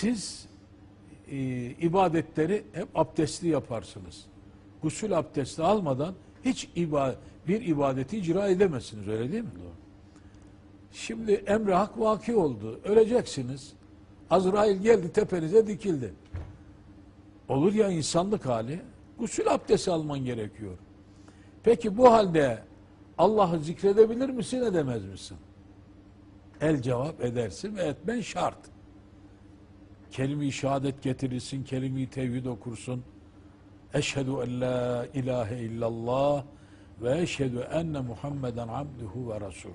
siz e, ibadetleri hep abdestli yaparsınız. Gusül abdesti almadan hiç iba, bir ibadeti icra edemezsiniz öyle değil mi? Şimdi emri hak vaki oldu. Öleceksiniz. Azrail geldi tepenize dikildi. Olur ya insanlık hali. Gusül abdesti alman gerekiyor. Peki bu halde Allah'ı zikredebilir misin edemez misin? El cevap edersin ve etmen şart. Kelime-i şehadet getirirsin, kelime-i tevhid okursun. Eşhedü en la ilahe illallah ve eşhedü enne Muhammeden abduhu ve resulü.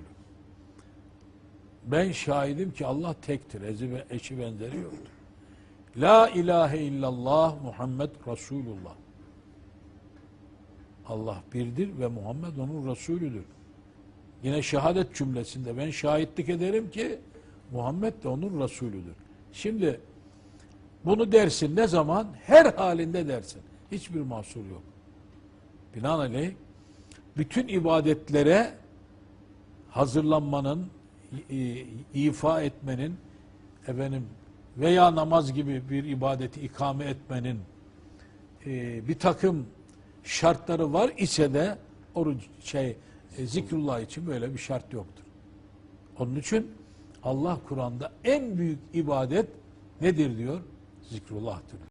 Ben şahidim ki Allah tektir, ezi ve eşi benzeri yoktur. La ilahe illallah Muhammed Resulullah. Allah birdir ve Muhammed onun Resulüdür. Yine şehadet cümlesinde ben şahitlik ederim ki Muhammed de onun Resulüdür. Şimdi bunu dersin ne zaman? Her halinde dersin. Hiçbir mahsur yok. Binaenaleyh bütün ibadetlere hazırlanmanın, ifa etmenin, efendim veya namaz gibi bir ibadeti ikame etmenin e, bir takım şartları var ise de oruç şey e, zikrullah için böyle bir şart yoktur. Onun için Allah Kur'an'da en büyük ibadet nedir diyor? zikrullah të.